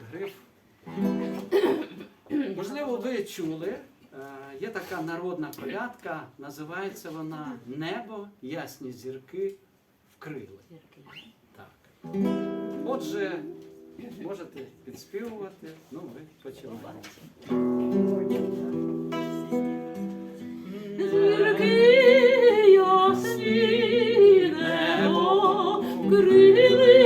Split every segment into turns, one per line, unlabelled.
Гриф. Можливо, ви чули, е, є така народна колядка, називається вона Небо, ясні зірки вкрили. Так. Отже, можете підспівувати, ну ви починаєте.
Зірки ясні, небо
вкрили.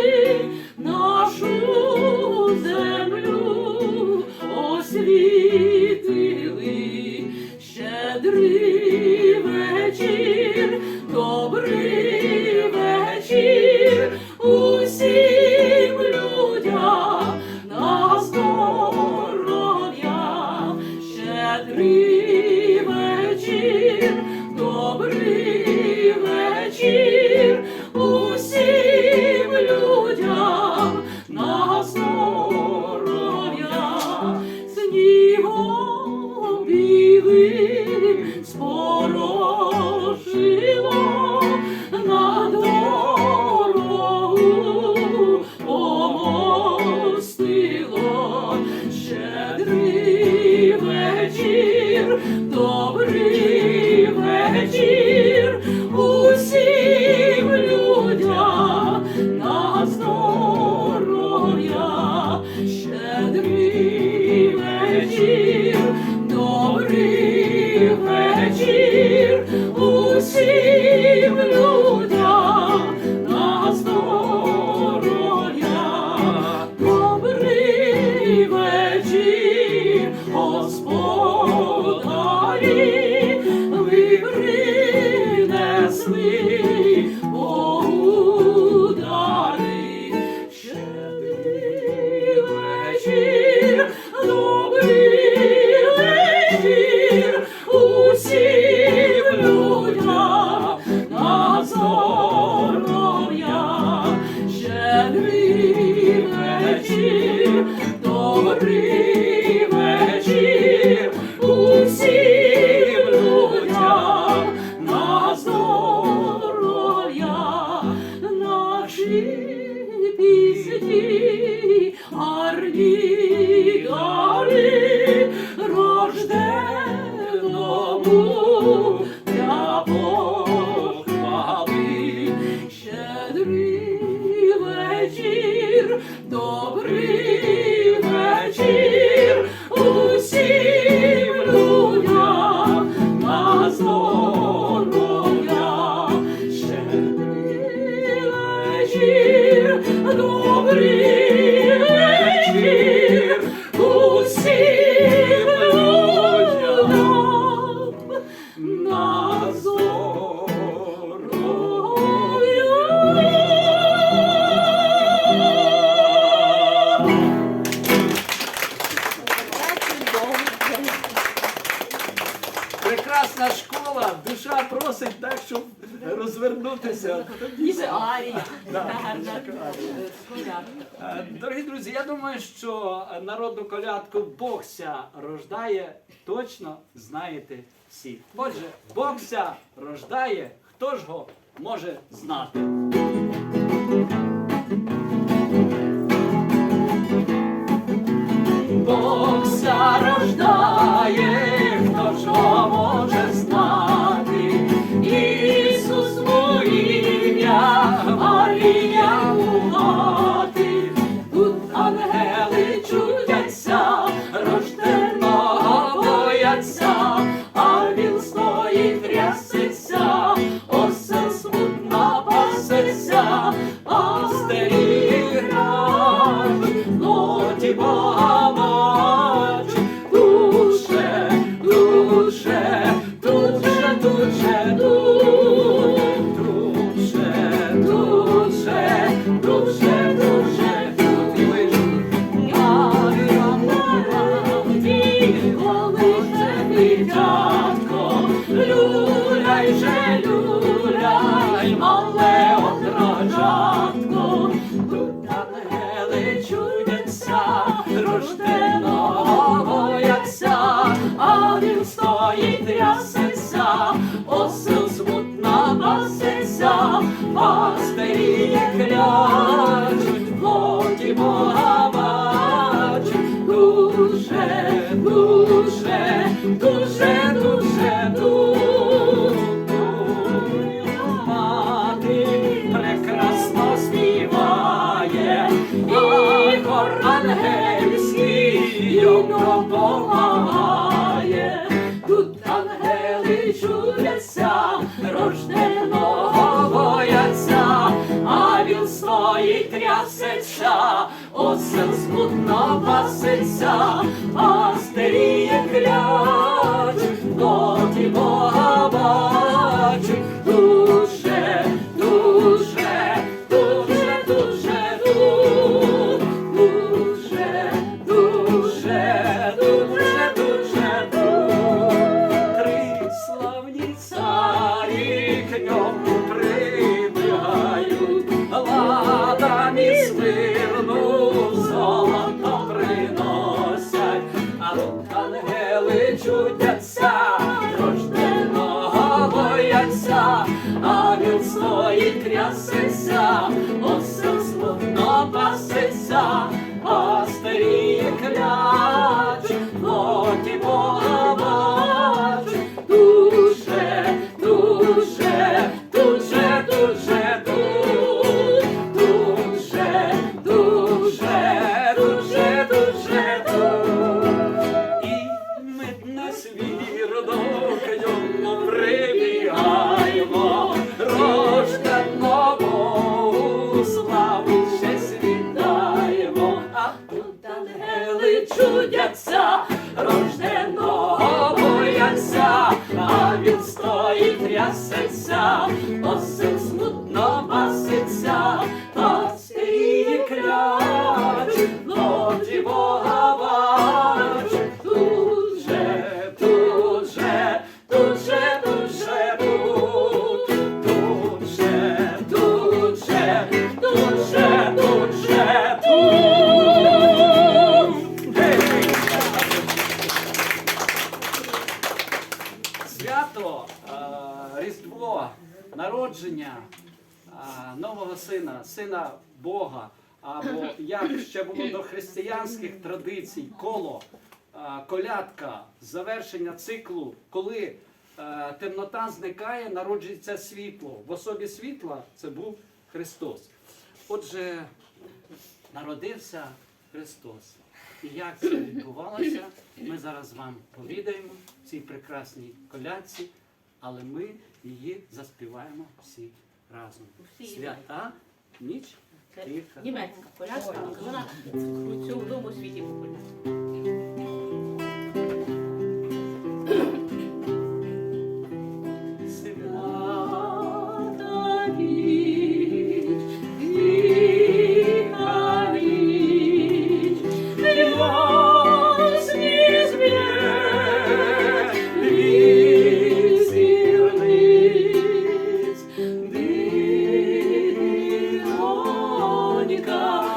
ти щоб розвернутися.
Ніби арія. Е,
дорогі друзі, я думаю, що народну колядку Богся рождає, точно знаєте всі. Отже, Богся рождає, хто ж го може знати.
Тут напасеться, а старіє кля. чудяться, рожденого бояться, а він стоїть, трясеться. християнських традицій, коло, колядка, завершення циклу, коли е, темнота зникає, народжується світло. В особі світла це був Христос. Отже, народився Христос. І як це відбувалося, ми зараз вам повідаємо в цій прекрасній колядці, але ми її заспіваємо всі разом. Свята ніч.
Це німецька колядка, але вона в цьому світі популярна.
донька.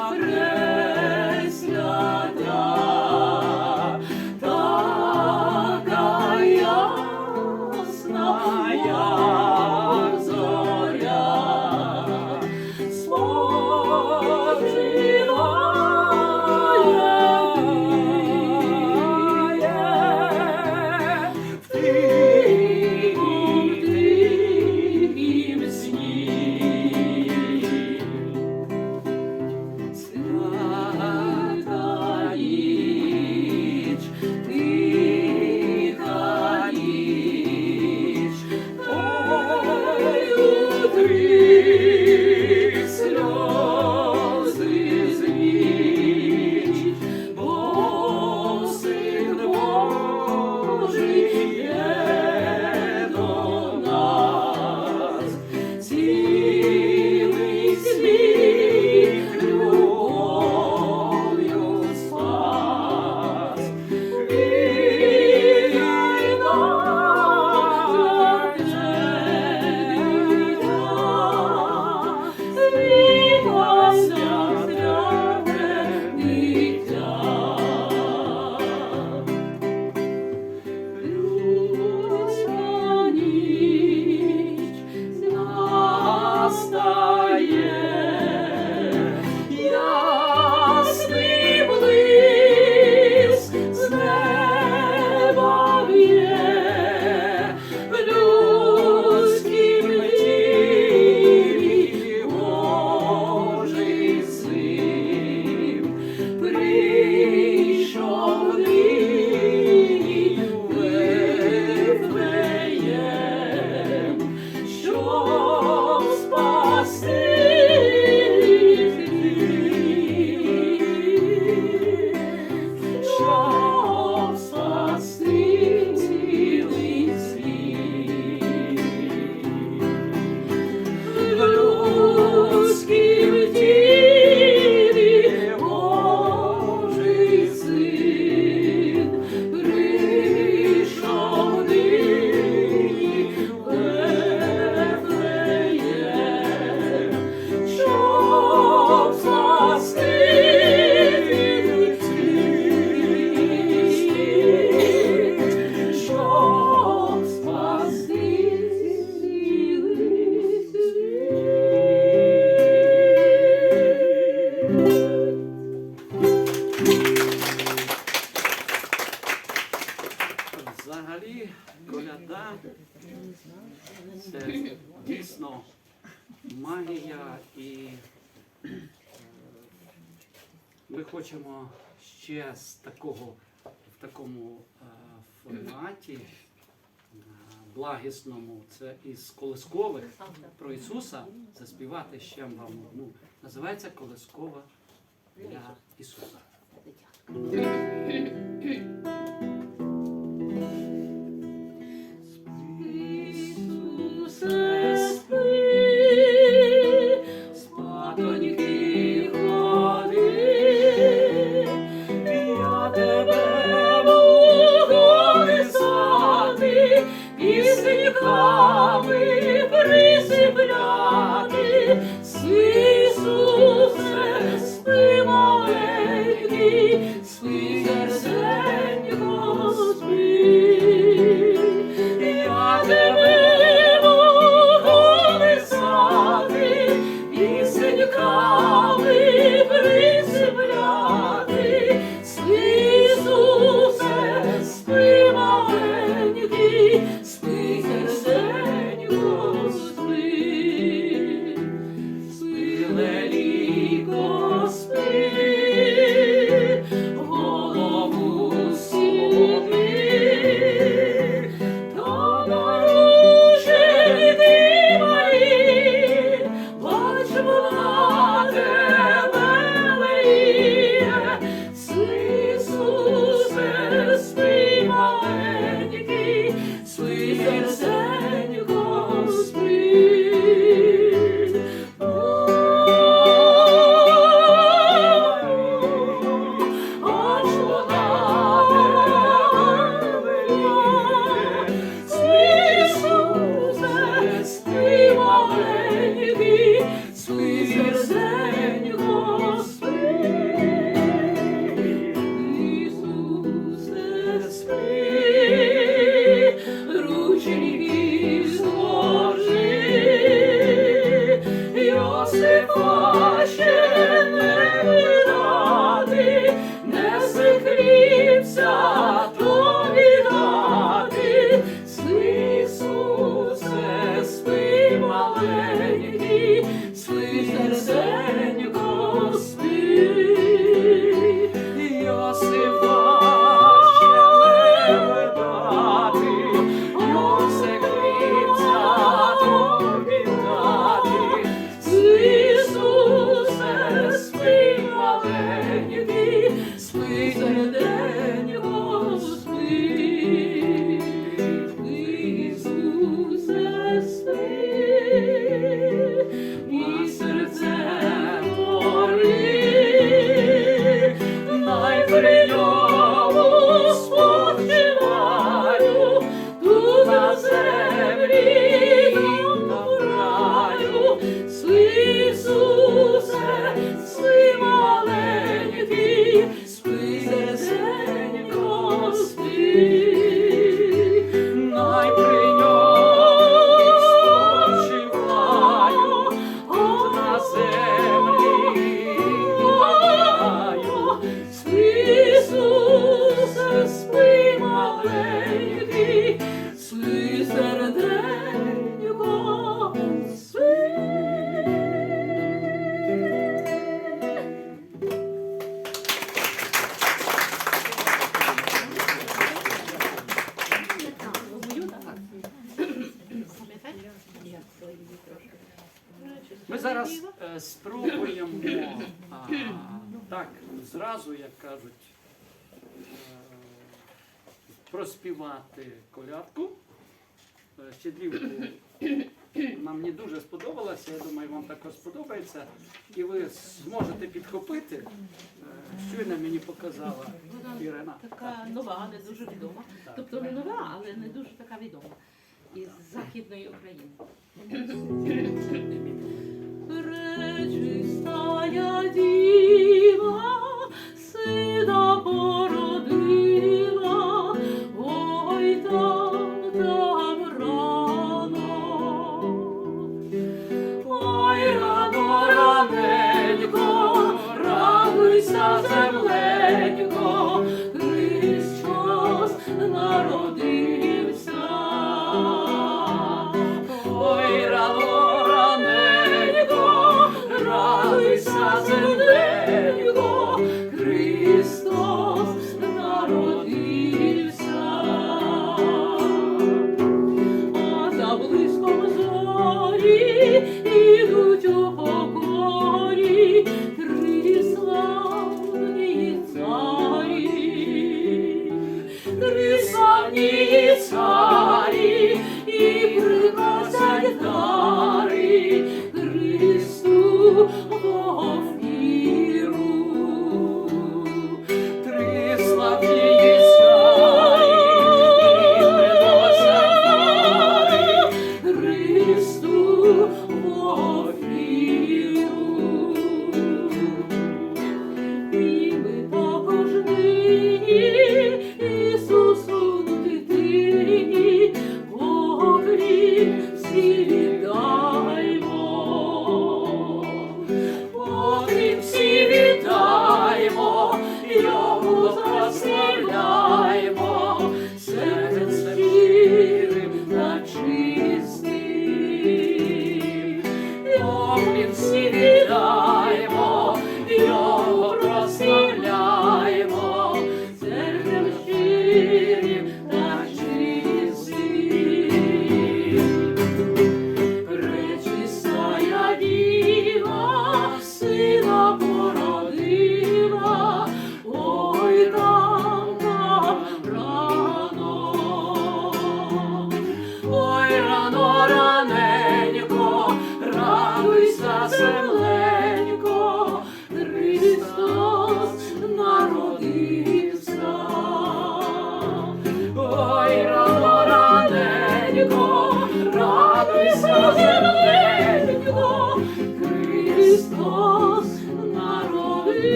благісному, це із колискових про Ісуса, заспівати ще вам одну. Називається Колискова для Ісуса.
Леліко спи.
так зразу, як кажуть, е, проспівати колядку. Е, щедрівку нам не дуже сподобалася, я думаю, вам також сподобається. І ви зможете підхопити, е, щойно мені показала Ірина.
Така нова, не дуже відома. Тобто не нова, але не дуже така відома. Із Західної України. Пресвятая діва, сина породила.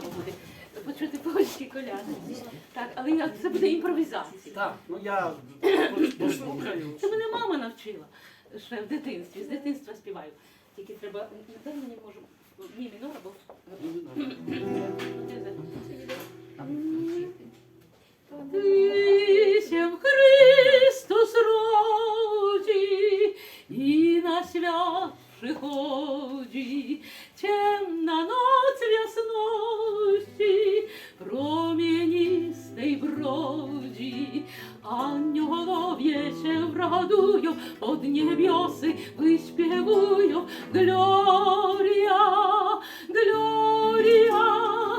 цікаво буде почути польські коляни. Так, але я- це буде імпровізація.
Так, ну я послухаю.
Це мене мама навчила ще в дитинстві. З дитинства співаю. Тільки треба дай мені можу Ні, мінор або
Ти ще в Христос роді і на свят приході, темна ноць вясності, променистей броді, Анголов'яче врадую, од небеси виспівую, Глорія, Глорія.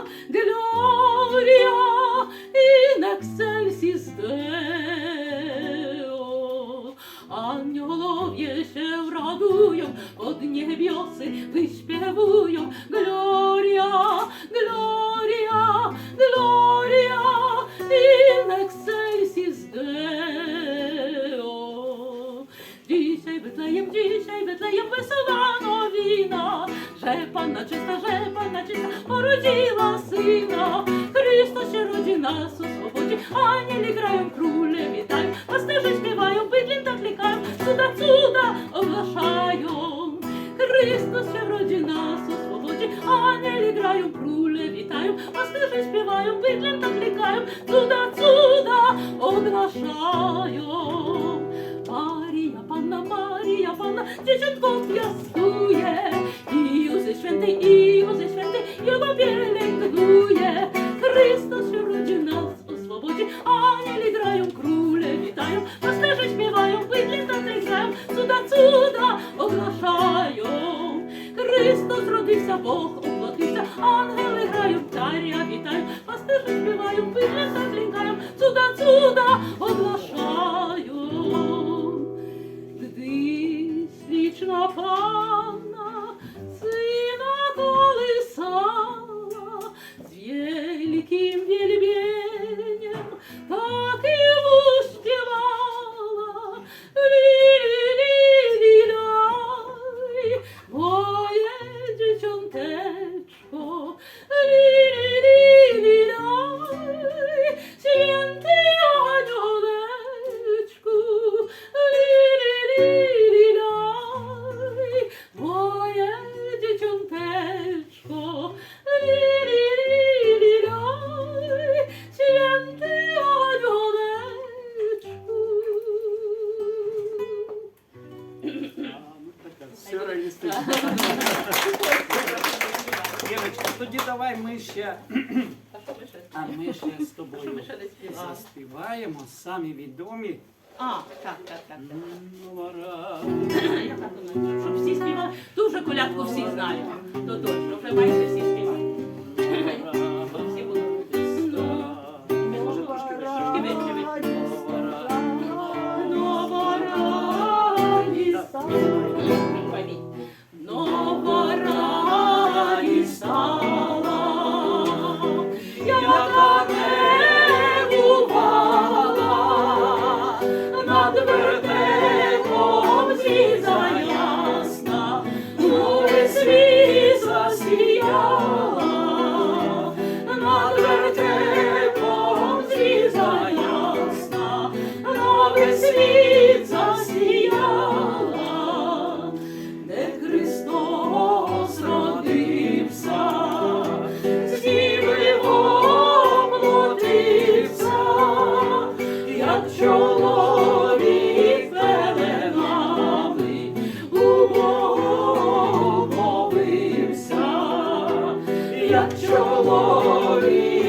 você Gdzie się? Як чоловік